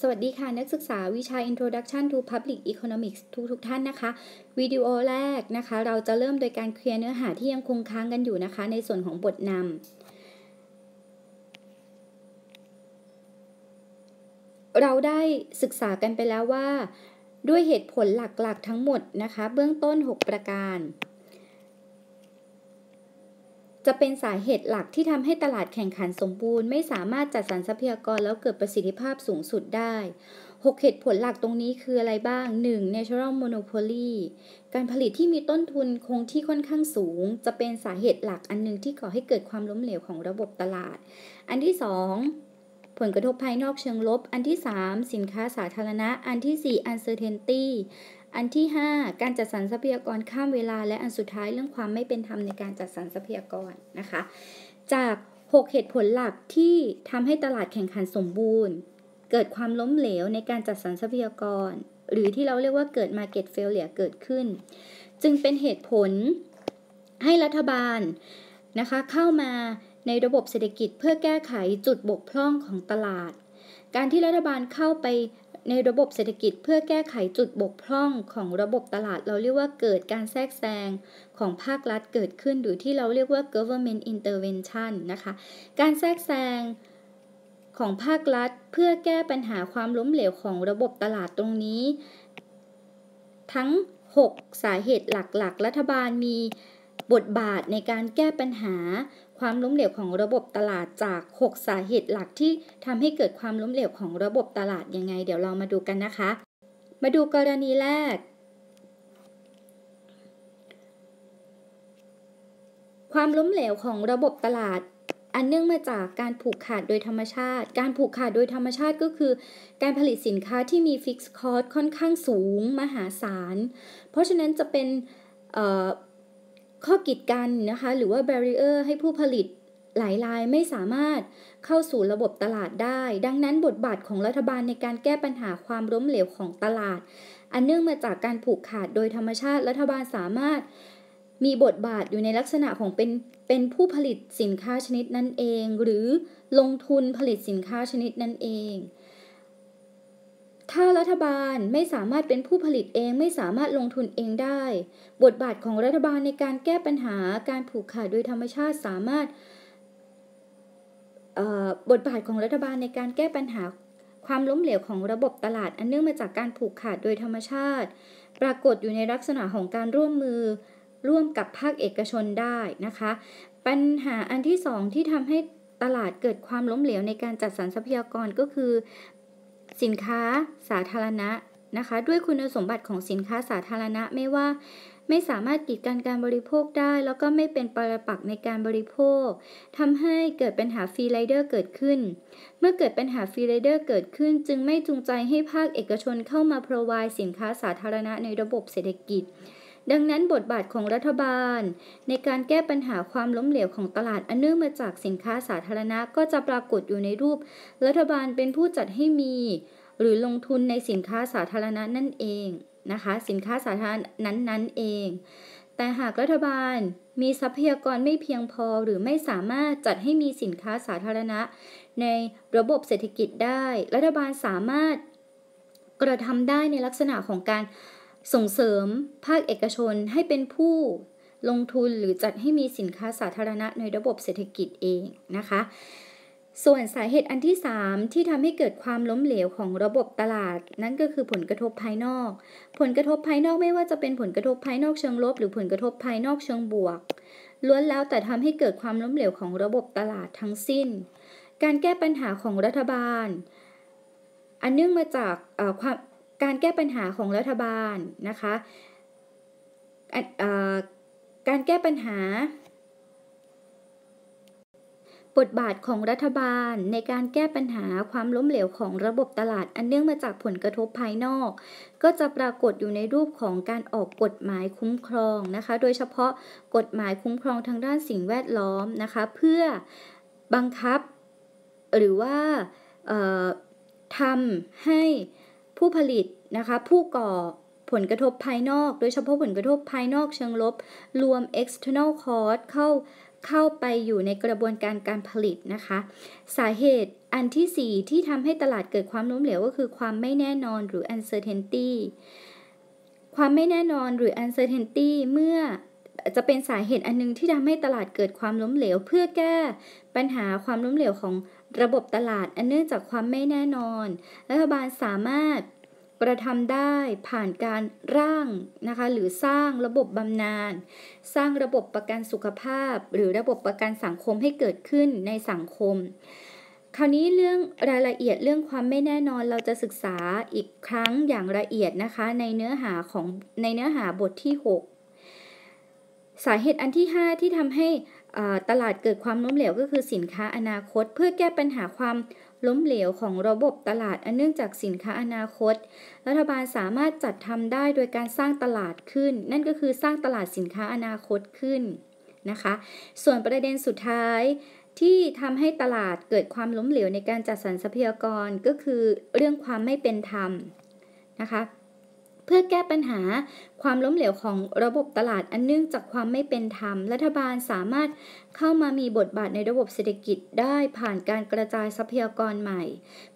สวัสดีค่ะนักศึกษาวิชา Introduction to Public Economics ทุกทุกท่านนะคะ วิดีโอแรกนะคะ เราจะเริ่มโดยการเคลียร์เนื้อหาที่ยังคงค้างกันอยู่นะคะ ในส่วนของบทนำเราได้ศึกษากันไปแล้วว่า ด้วยเหตุผลหลักๆทั้งหมดนะคะ เบื้องต้น 6 ประการ จะเป็นสาเหตุหลักที่ทำให้ตลาดแข่งขันสมบูรณ์ ไม่สามารถจัดสรรทรัพยากรแล้วเกิดประสิทธิภาพสูงสุดได้ 6 เหตุผลหลักตรงนี้คืออะไรบ้าง 1. natural monopoly การผลิตที่มีต้นทุนคงที่ค่อนข้างสูง จะเป็นสาเหตุหลักอันนึงที่ก่อให้เกิดความล้มเหลวของระบบตลาด อันที่ 2 ผลกระทบภายนอกเชิงลบ อันที่ 3 สินค้าสาธารณะ อันที่ 4 uncertainty อันที่ 5 การจัดสรรทรัพยากรข้ามเวลา และอันสุดท้ายเรื่องความไม่เป็นธรรมในการจัดสรรทรัพยากรนะคะ จาก 6 เหตุผลหลักที่ทำให้ตลาดแข่งขันสมบูรณ์ เกิดความล้มเหลวในการจัดสรรทรัพยากร หรือที่เราเรียกว่าเกิด market failure เกิดขึ้น จึงเป็นเหตุผลให้รัฐบาลนะคะเข้ามาในระบบเศรษฐกิจเพื่อแก้ไขจุดบกพร่องของตลาด การที่รัฐบาลเข้าไป ในระบบเศรษฐกิจเพื่อแก้ไขจุดบกพร่องของระบบตลาด เราเรียกว่าเกิดการแทรกแซงของภาครัฐเกิดขึ้นหรือที่เราเรียกว่า government intervention นะคะ การแทรกแซงของภาครัฐเพื่อแก้ปัญหาความล้มเหลวของระบบตลาดตรงนี้ ทั้ง 6 สาเหตุหลักๆ รัฐบาลมีบทบาทในการแก้ปัญหา ความล้มเหลวของระบบตลาดจาก 6 สาเหตุหลักที่ทำให้เกิดความล้มเหลวของระบบตลาดยังไง เดี๋ยวเรามาดูกันนะคะ มาดูกรณีแรก ความล้มเหลวของระบบตลาดอันเนื่องมาจากการผูกขาดโดยธรรมชาติ การผูกขาดโดยธรรมชาติก็คือ การผลิตสินค้าที่มีฟิกซ์คอร์สค่อนข้างสูงมหาศาล เพราะฉะนั้นจะเป็น ข้อกีดกันนะคะหรือว่า barrier ให้ผู้ผลิตหลายรายไม่สามารถเข้าสู่ระบบตลาดได้ ดังนั้นบทบาทของรัฐบาลในการแก้ปัญหาความล้มเหลวของตลาด อันเนื่องมาจากการผูกขาดโดยธรรมชาติรัฐบาลสามารถมีบทบาทอยู่ในลักษณะของเป็นเป็นผู้ผลิตสินค้าชนิดนั้นเอง หรือลงทุนผลิตสินค้าชนิดนั้นเอง ถ้ารัฐบาลไม่สามารถเป็นผู้ผลิตเองไม่สามารถลงทุนเองได้ บทบาทของรัฐบาลในการแก้ปัญหาการผูกขาดโดยธรรมชาติสามารถบทบาทของรัฐบาลในการแก้ปัญหาความล้มเหลวของระบบตลาดอันเนื่องมาจากการผูกขาดโดยธรรมชาติ ปรากฏอยู่ในลักษณะของการร่วมมือร่วมกับภาคเอกชนได้นะคะ ปัญหาอันที่สองที่ทำให้ตลาดเกิดความล้มเหลวในการจัดสรรทรัพยากรก็คือ สินค้าสาธารณะนะคะ ด้วยคุณสมบัติของสินค้าสาธารณะไม่ว่าไม่สามารถกีดกันการบริโภคได้ แล้วก็ไม่เป็นปรปักในการบริโภคทำให้เกิดปัญหาฟรีไรเดอร์เกิดขึ้น เมื่อเกิดปัญหาฟรีไรเดอร์เกิดขึ้น จึงไม่จูงใจให้ภาคเอกชนเข้ามาพรอไวสินค้าสาธารณะในระบบเศรษฐกิจ ดังนั้นบทบาทของรัฐบาล ในการแก้ปัญหาความล้มเหลวของตลาดอันเนื่องมาจากสินค้าสาธารณะก็จะปรากฏอยู่ในรูป รัฐบาลเป็นผู้จัดให้มี หรือลงทุนในสินค้าสาธารณะนั่นเองนะคะ สินค้าสาธารณะนั้นนั่นเอง แต่หากรัฐบาลมีทรัพยากรไม่เพียงพอหรือไม่สามารถจัดให้มีสินค้าสาธารณะ ในระบบเศรษฐกิจได้ รัฐบาลสามารถกระทำได้ในลักษณะของการ ส่งเสริมภาคเอกชนให้เป็นผู้ลงทุนหรือจัดให้มีสินค้าสาธารณะในระบบเศรษฐกิจเองนะคะ ส่วนสาเหตุอันที่ 3 ที่ทำให้เกิดความล้มเหลวของระบบตลาด นั่นก็คือผลกระทบภายนอก ผลกระทบภายนอกไม่ว่าจะเป็นผลกระทบภายนอกเชิงลบ หรือผลกระทบภายนอกเชิงบวก ล้วนแล้วแต่ทำให้เกิดความล้มเหลวของระบบตลาดทั้งสิ้น การแก้ปัญหาของรัฐบาล อันเนื่องมาจากความ การแก้ปัญหาของรัฐบาลนะคะการแก้ปัญหา บทบาทของรัฐบาลในการแก้ปัญหาความล้มเหลวของระบบตลาดอันเนื่องมาจากผลกระทบภายนอก ก็จะปรากฏอยู่ในรูปของการออกกฎหมายคุ้มครองนะคะ โดยเฉพาะกฎหมายคุ้มครองทางด้านสิ่งแวดล้อมนะคะ เพื่อบังคับหรือว่าทำให้ ผู้ผลิตนะคะผู้ก่อผลกระทบภายนอก โดยเฉพาะผลกระทบภายนอกเชิงลบ รวม external cost เข้าเข้าไปอยู่ในกระบวนการการผลิตนะคะ สาเหตุอันที่ 4 ที่ทำให้ตลาดเกิดความล้มเหลวก็คือความไม่แน่นอนหรือ uncertainty ความไม่แน่นอนหรือ uncertainty เมื่อจะเป็นสาเหตุอันนึงที่ทำให้ตลาดเกิดความล้มเหลว เพื่อแก้ปัญหาความล้มเหลวของ ระบบตลาดอันเนื่องจากความไม่แน่นอน รัฐบาลสามารถกระทำได้ผ่านการร่างนะคะหรือสร้างระบบบำนาญสร้างระบบประกันสุขภาพ หรือระบบประกันสังคมให้เกิดขึ้นในสังคม คราวนี้เรื่องรายละเอียดเรื่องความไม่แน่นอนเราจะศึกษาอีกครั้งอย่างละเอียดนะคะ ในเนื้อหาของในเนื้อหาบทที่ 6 สาเหตุอันที่ 5 ที่ทำให้ ตลาดเกิดความล้มเหลวก็คือสินค้าอนาคต เพื่อแก้ปัญหาความล้มเหลวของระบบตลาดอันเนื่องจากสินค้าอนาคต รัฐบาลสามารถจัดทำได้โดยการสร้างตลาดขึ้น นั่นก็คือสร้างตลาดสินค้าอนาคตขึ้นนะคะ ส่วนประเด็นสุดท้ายที่ทำให้ตลาดเกิดความล้มเหลวในการจัดสรรทรัพยากรก็คือเรื่องความไม่เป็นธรรมนะคะ เพื่อแก้ปัญหาความล้มเหลวของระบบตลาดอันเนื่องจากความไม่เป็นธรรม รัฐบาลสามารถเข้ามามีบทบาทในระบบเศรษฐกิจได้ผ่านการกระจายทรัพยากรใหม่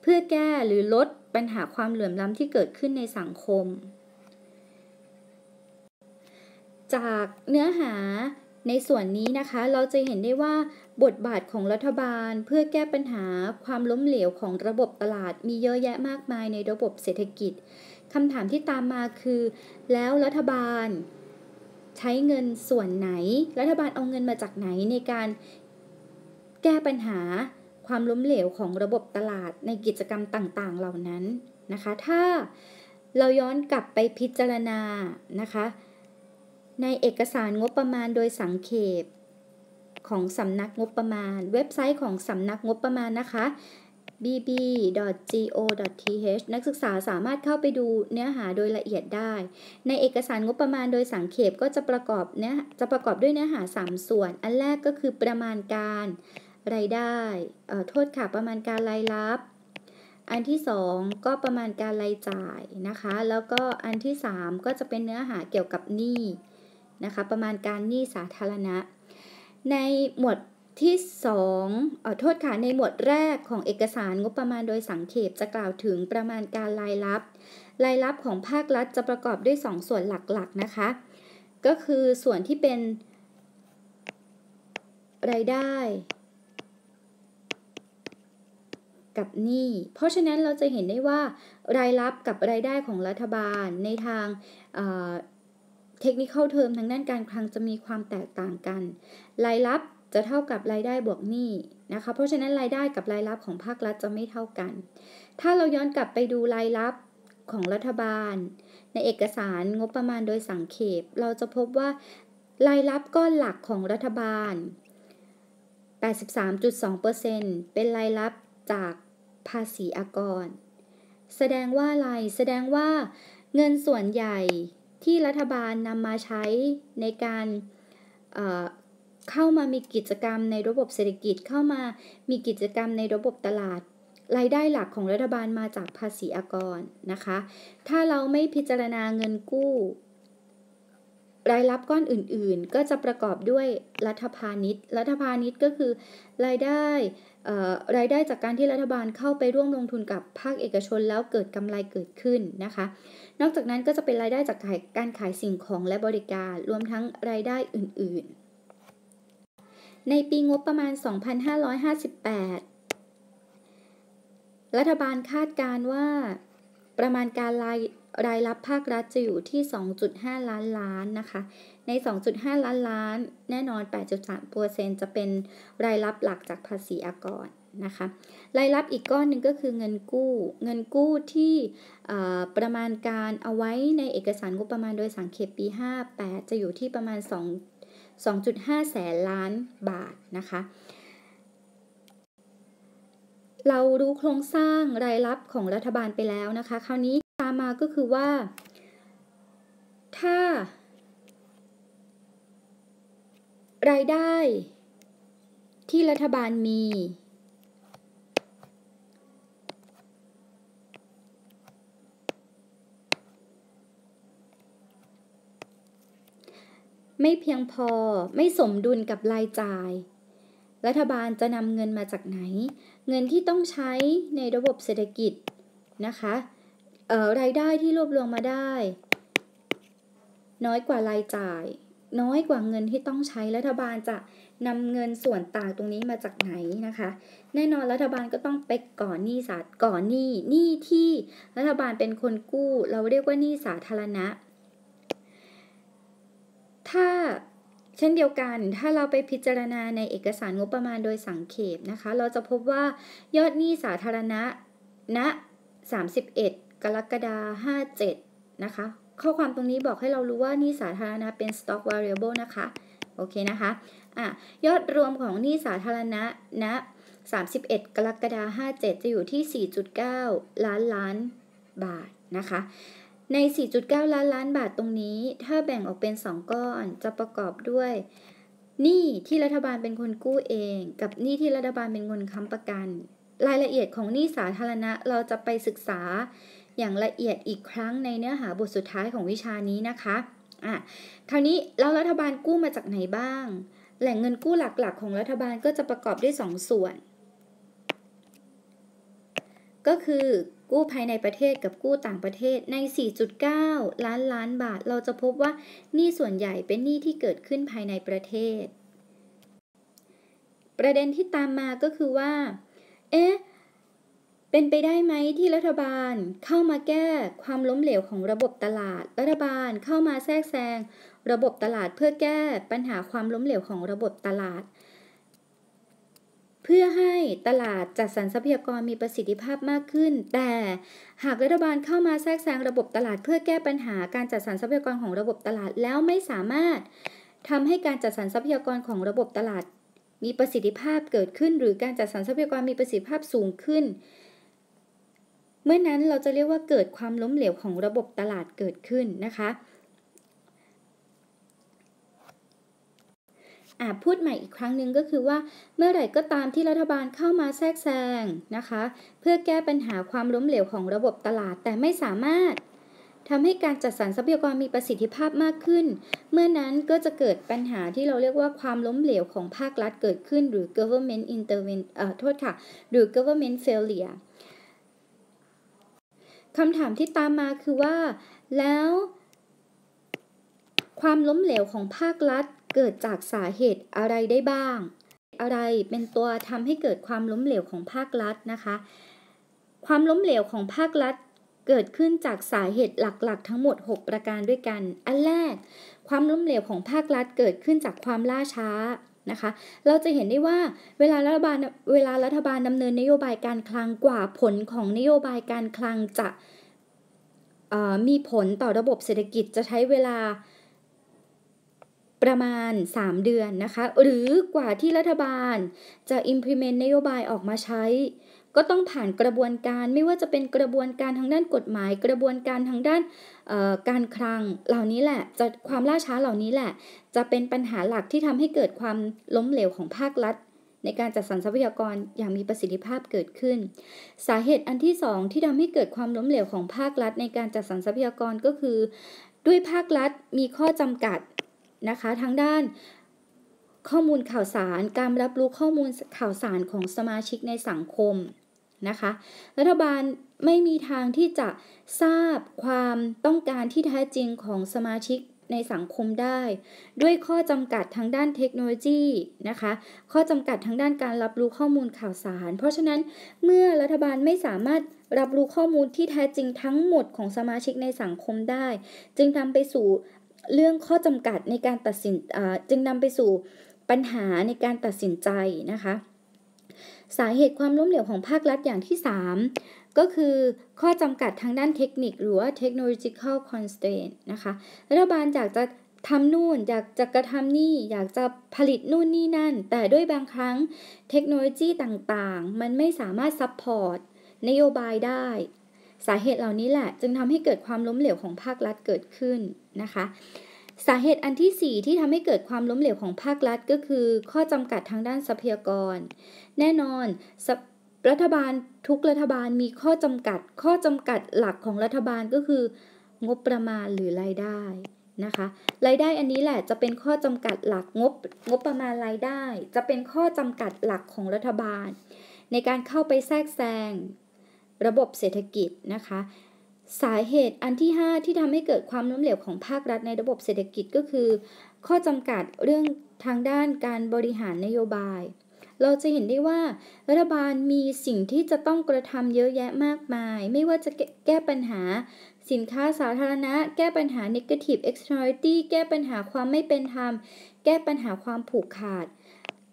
เพื่อแก้หรือลดปัญหาความเหลื่อมล้ำที่เกิดขึ้นในสังคม จากเนื้อหาในส่วนนี้นะคะเราจะเห็นได้ว่าบทบาทของรัฐบาลเพื่อแก้ปัญหาความล้มเหลวของระบบตลาดมีเยอะแยะมากมายในระบบเศรษฐกิจ คำถามที่ตามมาคือ แล้วรัฐบาล ใช้เงินส่วนไหน รัฐบาลเอาเงินมาจากไหนในการแก้ปัญหาความล้มเหลวของระบบตลาดในกิจกรรมต่างๆ เหล่านั้นนะคะ ถ้าเราย้อนกลับไปพิจารณานะคะ ในเอกสารงบประมาณโดยสังเขปของสำนักงบประมาณ เว็บไซต์ของสำนักงบประมาณนะคะ bb.go.th นักศึกษาสามารถเข้าไปดูเนื้อหาโดยละเอียดได้ ในเอกสารงบประมาณโดยสังเขปก็จะประกอบเนื้อจะประกอบด้วยเนื้อหา 3 ส่วน อันแรกก็คือประมาณการรายได้โทษค่ะประมาณการรายรับ อันที่ 2 ก็ประมาณการรายจ่ายนะคะ แล้วก็อันที่ 3 ก็จะเป็นเนื้อหาเกี่ยวกับหนี้นะคะ ประมาณการหนี้สาธารณะ ในหมวด ที่2ออโทษค่ะในหมวดแรกของเอกสารงบประมาณโดยสังเขปจะกล่าวถึงประมาณการรายรับ รายรับของภาครัฐจะประกอบด้วย 2 ส่วนหลักๆนะคะ ก็คือส่วนที่เป็นรายได้ กับหนี้เพราะฉะนั้นเราจะเห็นได้ว่ารายรับกับรายได้ของรัฐบาลในทางเทคนิคเทอมทางด้านการคลังจะมีความแตกต่างกัน รายรับ จะเท่ากับรายได้บวกหนี้นะคะ เพราะฉะนั้นรายได้กับรายรับของภาครัฐจะไม่เท่ากัน ถ้าเราย้อนกลับไปดูรายรับของรัฐบาล ในเอกสารงบประมาณโดยสังเขป เราจะพบว่ารายรับก้อนหลักของรัฐบาล 83.2%เป็นรายรับจากภาษีอากร แสดงว่าอะไร แสดงว่าเงินส่วนใหญ่ที่รัฐบาลนำมาใช้ในการ เข้ามามีกิจกรรมในระบบเศรษฐกิจเข้ามามีกิจกรรมในระบบตลาดรายได้หลักของรัฐบาลมาจากภาษีอากรนะคะ ถ้าเราไม่พิจารณาเงินกู้ รายรับก้อนอื่นๆ ก็จะประกอบด้วยรัฐพาณิชย์ รัฐพาณิชย์ก็คือรายได้รายได้จากการที่รัฐบาลเข้าไปร่วมลงทุนกับภาคเอกชนแล้วเกิดกำไรเกิดขึ้นนะคะ นอกจากนั้นก็จะเป็นรายได้จากการขายสิ่งของและบริการ รวมทั้งรายได้อื่นๆ ในปีงบประมาณ 2558 รัฐบาลคาดการว่า ประมาณการรายรายรับภาครัฐจะอยู่ที่ 2.5 ล้านล้านนะคะ ใน 2.5 ล้านล้าน แน่นอน 8.3%จะเป็นรายรับหลักจากภาษีอากรนะคะ รายรับอีกก้อนหนึ่งก็คือเงินกู้ เงินกู้ที่ประมาณการเอาไว้ในเอกสารงบประมาณโดยสังเขปปี 58 จะอยู่ที่ประมาณ 2.5 แสนล้านบาทนะคะ เรารู้โครงสร้างรายรับของรัฐบาลไปแล้วนะคะ คราวนี้ตามมาก็คือว่า ถ้า รายได้ที่รัฐบาลมี ไม่เพียงพอไม่สมดุลกับรายจ่าย รัฐบาลจะนำเงินมาจากไหน เงินที่ต้องใช้ในระบบเศรษฐกิจนะคะรายได้ที่รวบรวมมาได้ น้อยกว่ารายจ่าย น้อยกว่าเงินที่ต้องใช้รัฐบาลจะนำเงินส่วนต่างตรงนี้มาจากไหนนะคะ แน่นอนรัฐบาลก็ต้องไปก่อนหนี้สาก่อนหนี้หนี้ที่รัฐบาลเป็นคนกู้ เราเรียกว่าหนี้สาธารณะ ถ้าเช่นเดียวกัน ถ้าเราไปพิจารณาในเอกสารงบประมาณโดยสังเขปนะคะ เราจะพบว่ายอดหนี้สาธารณะณ31 กรกฎาคม57 นะคะ ข้อความตรงนี้บอกให้เรารู้ว่านี่สาธารณะเป็น stock variable นะคะ โอเคนะคะอะยอดรวมของหนี้สาธารณะณ31 กรกฎาคม57 จะอยู่ที่ 4.9 ล้านล้านบาทนะคะ ใน 4.9 ล้านล้านบาทตรงนี้ ถ้าแบ่งออกเป็น 2 ก้อนจะประกอบด้วยหนี้ที่รัฐบาลเป็นคนกู้เอง กับหนี้ที่รัฐบาลเป็นคนค้ำประกัน รายละเอียดของหนี้สาธารณะเราจะไปศึกษาอย่างละเอียดอีกครั้งในเนื้อหาบทสุดท้ายของวิชานี้นะคะอะคราวนี้แล้วรัฐบาลกู้มาจากไหนบ้าง แหล่งเงินกู้หลักๆ ของรัฐบาลก็จะประกอบด้วย 2 ส่วน ก็คือ กู้ภายในประเทศกับกู้ต่างประเทศใน 4.9 ล้านล้านบาท เราจะพบว่าหนี้ส่วนใหญ่เป็นหนี้ที่เกิดขึ้นภายในประเทศ ประเด็นที่ตามมาก็คือว่า เอ๊ะ เป็นไปได้ไหมที่รัฐบาลเข้ามาแก้ความล้มเหลวของระบบตลาด รัฐบาลเข้ามาแทรกแซงระบบตลาดเพื่อแก้ปัญหาความล้มเหลวของระบบตลาด พื่อให้ตลาดจัดสรรทรัพยากรมีประสิทธิภาพมากขึ้น แต่หากรัฐบาลเข้ามาแทรกแซงระบบตลาดเพื่อแก้ปัญหาการจัดสรรทรัพยากรของระบบตลาดแล้วไม่สามารถทำให้การจัดสรรทรัพยากรของระบบตลาด มีประสิทธิภาพเกิดขึ้น หรือการจัดสรรทรัพยากรมีประสิทธิภาพสูงขึ้น เมื่อนั้นเราจะเรียกว่าเกิดความล้มเหลวของระบบตลาดเกิดขึ้นนะคะ อ่าพูดใหม่อีกครั้งหนึ่งก็คือว่า เมื่อไหร่ก็ตามที่รัฐบาลเข้ามาแทรกแซงนะคะ เพื่อแก้ปัญหาความล้มเหลวของระบบตลาดแต่ไม่สามารถทำให้การจัดสรรทรัพยากรมีประสิทธิภาพมากขึ้น เมื่อนั้นก็จะเกิดปัญหาที่เราเรียกว่าความล้มเหลวของภาครัฐเกิดขึ้น หรือ government intervention เอ่อโทษค่ะ หรือ government failure คำถามที่ตามมาคือว่า แล้ว ความล้มเหลวของภาครัฐ เกิดจากสาเหตุอะไรได้บ้าง อะไรเป็นตัวทำให้เกิดความล้มเหลวของภาครัฐนะคะ ความล้มเหลวของภาครัฐเกิดขึ้นจากสาเหตุหลักๆ ทั้งหมด 6 ประการด้วยกัน อันแรก ความล้มเหลวของภาครัฐเกิดขึ้นจากความล่าช้านะคะ เราจะเห็นได้ว่าเวลารัฐบาลเวลารัฐบาลดำเนินนโยบายการคลังกว่าผลของนโยบายการคลังจะมีผลต่อระบบเศรษฐกิจจะใช้เวลา ประมาณ 3 เดือนนะคะ หรือกว่าที่รัฐบาลจะ implement นโยบายออกมาใช้ ก็ต้องผ่านกระบวนการไม่ว่าจะเป็นกระบวนการทางด้านกฎหมาย กระบวนการทางด้านการคลังเหล่านี้แหละจะความล่าช้าเหล่านี้แหละ จะเป็นปัญหาหลักที่ทำให้เกิดความล้มเหลวของภาครัฐในการจัดสรรทรัพยากรอย่างมีประสิทธิภาพเกิดขึ้น สาเหตุอันที่ 2 ที่ทำให้เกิดความล้มเหลวของภาครัฐ ในการจัดสรรทรัพยากรก็คือ ด้วยภาครัฐมีข้อจำกัด นะคะทางด้านข้อมูลข่าวสารการรับรู้ข้อมูลข่าวสารของสมาชิกในสังคมนะคะ รัฐบาลไม่มีทางที่จะทราบความต้องการที่แท้จริงของสมาชิกในสังคมได้ ด้วยข้อจำกัดทางด้านเทคโนโลยีนะคะ ข้อจำกัดทางด้านการรับรู้ข้อมูลข่าวสาร เพราะฉะนั้นเมื่อรัฐบาลไม่สามารถรับรู้ข้อมูลที่แท้จริงทั้งหมดของสมาชิกในสังคมได้ จึงนำไปสู่ เรื่องข้อจำกัดในการตัดสินจึงนำไปสู่ปัญหาในการตัดสินใจนะคะ สาเหตุความล้มเหลวของภาครัฐอย่างที่ 3 ก็คือข้อจำกัดทางด้านเทคนิคหรือว่า technological constraint นะคะรัฐบาลอยากจะทำนู่นอยากจะกระทำนี่อยากจะผลิตนู่นนี่นั่น แต่ด้วยบางครั้งเทคโนโลยีต่างๆ มันไม่สามารถซัพพอร์ตนโยบายได้ สาเหตุเหล่านี้แหละจึงทำให้เกิดความล้มเหลวของภาครัฐเกิดขึ้นนะคะ สาเหตุอันที่ 4 ที่ทำให้เกิดความล้มเหลวของภาครัฐก็คือ ข้อจำกัดทางด้านทรัพยากร แน่นอนรัฐบาลทุกรัฐบาลมีข้อจำกัด ข้อจำกัดหลักของรัฐบาลก็คืองบประมาณหรือรายได้นะคะรายได้อันนี้แหละจะเป็นข้อจำกัดหลักงบงบประมาณรายได้ จะเป็นข้อจำกัดหลักของรัฐบาล ในการเข้าไปแทรกแซง ระบบเศรษฐกิจนะคะ สาเหตุอันที่ 5 ที่ทำให้เกิดความล้มเหลวของภาครัฐในระบบเศรษฐกิจก็คือ ข้อจำกัดเรื่องทางด้านการบริหารนโยบาย เราจะเห็นได้ว่ารัฐบาลมีสิ่งที่จะต้องกระทำเยอะแยะมากมาย ไม่ว่าจะแก้ปัญหาสินค้าสาธารณะ แก้ปัญหา negative externality แก้ปัญหาความไม่เป็นธรรม แก้ปัญหาความผูกขาด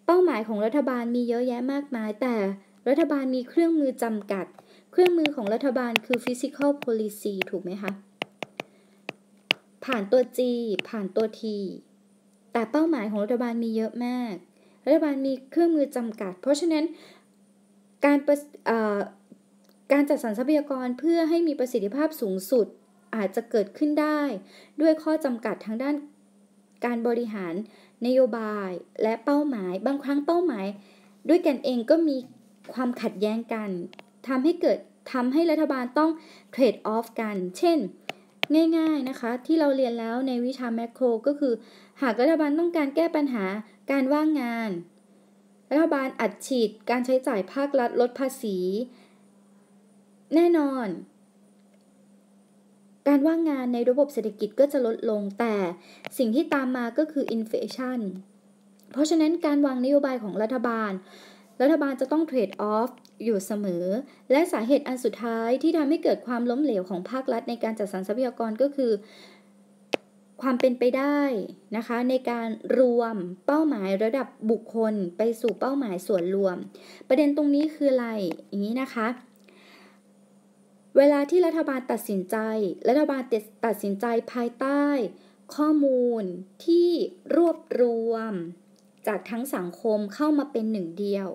เป้าหมายของรัฐบาลมีเยอะแยะมากมาย แต่รัฐบาลมีเครื่องมือจำกัด เครื่องมือของรัฐบาลคือ physical policy ถูกไหมคะ ผ่านตัว G ผ่านตัว T แต่เป้าหมายของรัฐบาลมีเยอะมาก รัฐบาลมีเครื่องมือจำกัด เพราะฉะนั้นการการจัดสรรทรัพยากรเพื่อให้มีประสิทธิภาพสูงสุดอาจจะเกิดขึ้นได้ ด้วยข้อจำกัดทางด้านการบริหารนโยบายและเป้าหมาย บางครั้งเป้าหมาย ด้วยกันเองก็มีความขัดแย้งกันทำให้เกิด ทำให้รัฐบาลต้องเทรดออฟกัน เช่น ง่ายๆนะคะ ที่เราเรียนแล้วในวิชาแมคโครก็คือ หากรัฐบาลต้องการแก้ปัญหาการว่างงาน รัฐบาลอัดฉีดการใช้จ่ายภาครัฐลดภาษี แน่นอน การว่างงานในระบบเศรษฐกิจก็จะลดลงแต่สิ่งที่ตามมาก็คืออินเฟชันเพราะฉะนั้นการวางนโยบายของรัฐบาล รัฐบาลจะต้องเทรดออฟอยู่เสมอ และสาเหตุอันสุดท้ายที่ทำให้เกิดความล้มเหลวของภาครัฐในการจัดสรรทรัพยากรก็คือ ความเป็นไปได้นะคะ ในการรวมเป้าหมายระดับบุคคลไปสู่เป้าหมายส่วนรวม ประเด็นตรงนี้คืออะไรอย่างนี้นะคะเวลาที่รัฐบาลตัดสินใจ รัฐบาลตัดสินใจภายใต้ ข้อมูลที่รวบรวม จากทั้งสังคมเข้ามาเป็นหนึ่งเดียว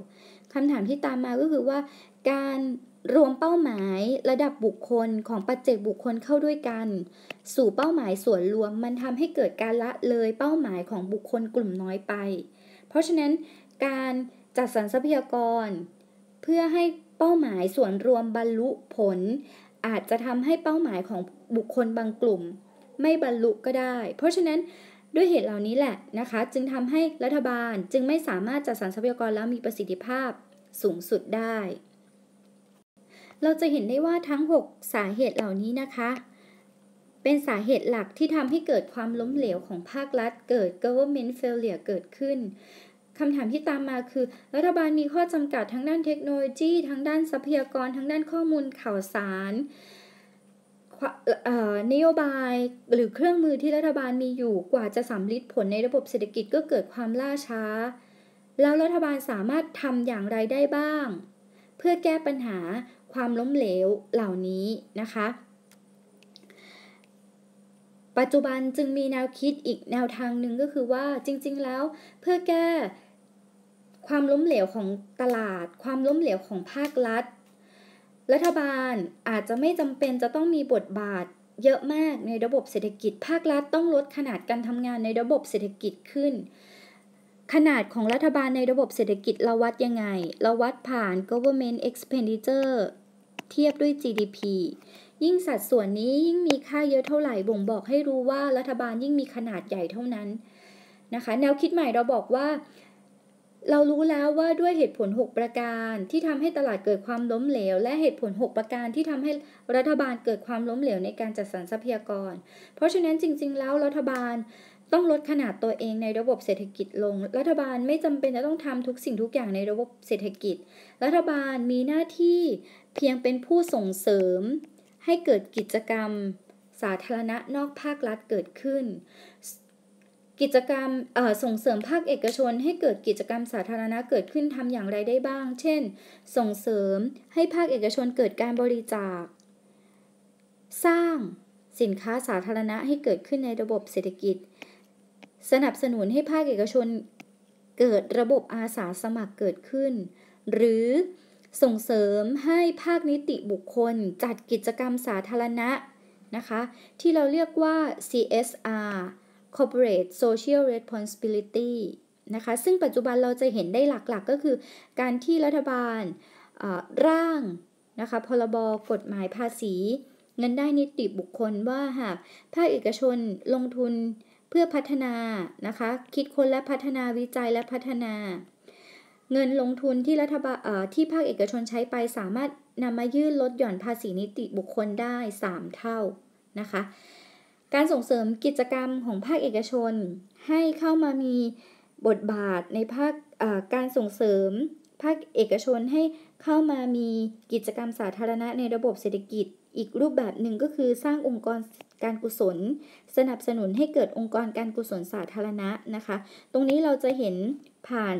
คำถามที่ตามมาก็คือว่า การรวมเป้าหมายระดับบุคคลของปัจเจกบุคคลเข้าด้วยกัน สู่เป้าหมายส่วนรวมมันทำให้เกิดการละเลยเป้าหมายของบุคคลกลุ่มน้อยไป เพราะฉะนั้นการจัดสรรทรัพยากร เพื่อให้เป้าหมายส่วนรวมบรรลุผล อาจจะทำให้เป้าหมายของบุคคลบางกลุ่ม ไม่บรรลุก็ได้ เพราะฉะนั้น ด้วยเหตุเหล่านี้แหละนะคะ จึงทำให้รัฐบาลจึงไม่สามารถจัดสรรทรัพยากรแล้วมีประสิทธิภาพสูงสุดได้ เราจะเห็นได้ว่าทั้ง 6 สาเหตุเหล่านี้นะคะ เป็นสาเหตุหลักที่ทำให้เกิดความล้มเหลวของภาครัฐ เกิด government failure เกิดขึ้นคำถามที่ตามมาคือ รัฐบาลมีข้อจำกัดทั้งด้านเทคโนโลยี ทั้งด้านทรัพยากร ทั้งด้านข้อมูลข่าวสาร นโยบายหรือเครื่องมือที่รัฐบาลมีอยู่กว่าจะสำลิดผลในระบบเศรษฐกิจก็เกิดความล่าช้า แล้วรัฐบาลสามารถทำอย่างไรได้บ้าง เพื่อแก้ปัญหาความล้มเหลวเหล่านี้นะคะ ปัจจุบันจึงมีแนวคิดอีกแนวทางหนึ่งก็คือว่าจริง ๆ แล้วเพื่อแก้ความล้มเหลวของตลาด ความล้มเหลวของภาครัฐ รัฐบาลอาจจะไม่จำเป็นจะต้องมีบทบาทเยอะมากในระบบเศรษฐกิจ ภาครัฐต้องลดขนาดการทำงานในระบบเศรษฐกิจขึ้น ขนาดของรัฐบาลในระบบเศรษฐกิจเราวัดยังไง เราวัดผ่าน government expenditure เทียบด้วย GDP ยิ่งสัดส่วนนี้ยิ่งมีค่าเยอะเท่าไหร่บ่งบอกให้รู้ว่ารัฐบาลยิ่งมีขนาดใหญ่เท่านั้นนะคะ แนวคิดใหม่เราบอกว่า เรารู้แล้วว่าด้วยเหตุผล 6 ประการที่ทำให้ตลาดเกิดความล้มเหลว และเหตุผล 6 ประการที่ทำให้รัฐบาลเกิดความล้มเหลวในการจัดสรรทรัพยากร เพราะฉะนั้นจริง ๆ แล้วรัฐบาลต้องลดขนาดตัวเองในระบบเศรษฐกิจลง รัฐบาลไม่จำเป็นจะต้องทำทุกสิ่งทุกอย่างในระบบเศรษฐกิจ รัฐบาลมีหน้าที่เพียงเป็นผู้ส่งเสริม ให้เกิดกิจกรรม สาธารณะนอกภาครัฐเกิดขึ้น กิจกรรมส่งเสริมภาคเอกชน ให้เกิดกิจกรรมสาธารณะเกิดขึ้นทำอย่างไรได้บ้าง เช่น ส่งเสริมให้ภาคเอกชนเกิดการบริจาค สร้างสินค้าสาธารณะให้เกิดขึ้นในระบบเศรษฐกิจ สนับสนุนให้ภาคเอกชนเกิดระบบอาสาสมัครเกิดขึ้น หรือส่งเสริมให้ภาคนิติบุคคล จัดกิจกรรมสาธารณะนะคะ ที่เราเรียกว่า CSR Corporate Social Responsibility นะคะ ซึ่งปัจจุบันเราจะเห็นได้หลักๆ ก็คือการที่รัฐบาลร่างนะคะ พรบกฎหมายภาษี เงินได้นิติบุคคลว่าหากภาคเอกชนลงทุนเพื่อพัฒนานะคะ คิดค้นและพัฒนาวิจัยและพัฒนา เงินลงทุนที่รัฐบาลที่ภาคเอกชนใช้ไปสามารถนำมายื่นลดหย่อนภาษีนิติบุคคลได้ 3 เท่านะคะ การส่งเสริมกิจกรรมของภาคเอกชน ให้เข้ามามีบทบาทในภาคการส่งเสริม ภาคเอกชนให้เข้ามามีกิจกรรมสาธารณะในระบบเศรษฐกิจ อีกรูปแบบหนึ่งก็คือสร้างองค์กรการกุศล สนับสนุนให้เกิดองค์กรการกุศลสาธารณะนะคะ ตรงนี้เราจะเห็นผ่าน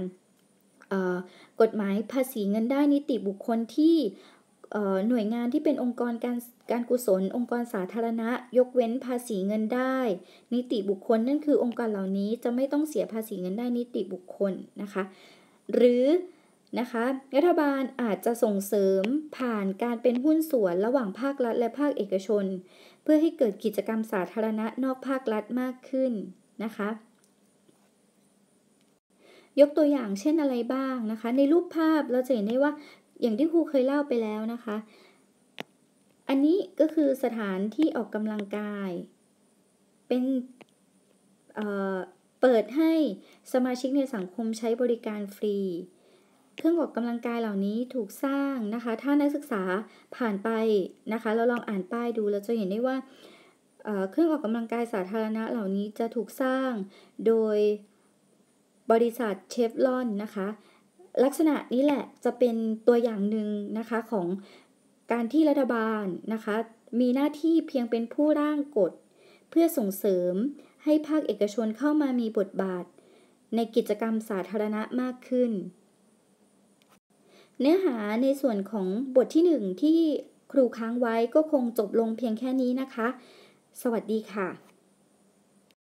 กฎหมายภาษีเงินได้นิติบุคคลที่ หน่วยงานที่เป็นองค์กรการการกุศล องค์กรสาธารณะ ยกเว้นภาษีเงินได้ นิติบุคคลนั่นคือองค์กรเหล่านี้จะไม่ต้องเสียภาษีเงินได้นิติบุคคลนะคะ หรือนะคะรัฐบาลอาจจะส่งเสริมผ่านการเป็นหุ้นส่วนระหว่างภาครัฐและภาคเอกชน เพื่อให้เกิดกิจกรรมสาธารณะนอกภาครัฐมากขึ้นนะคะยกตัวอย่างเช่นอะไรบ้างนะคะ ในรูปภาพเราจะเห็นได้ว่า อย่างที่ครูเคยเล่าไปแล้วนะคะ อันนี้ก็คือสถานที่ออกกำลังกาย เป็นเเปิดให้สมาชิกในสังคมใช้บริการฟรี เครื่องออกกำลังกายเหล่านี้ถูกสร้างนะคะ ถ้านักศึกษาผ่านไปนะคะ เราลองอ่านป้ายดูเราจะเห็นได้ว่าเครื่องออกกำลังกายสาธารณะเหล่านี้จะถูกสร้างโดยบริษัทเชฟลอนนะคะ ลักษณะนี้แหละจะเป็นตัวอย่างหนึ่งนะคะของการที่รัฐบาลนะคะมีหน้าที่เพียงเป็นผู้ร่างกฎ เพื่อส่งเสริมให้ภาคเอกชนเข้ามามีบทบาท ในกิจกรรมสาธารณะมากขึ้น เนื้อหาในส่วนของบทที่1ที่ครูค้างไว้ก็คงจบลงเพียงแค่นี้นะคะ สวัสดีค่ะ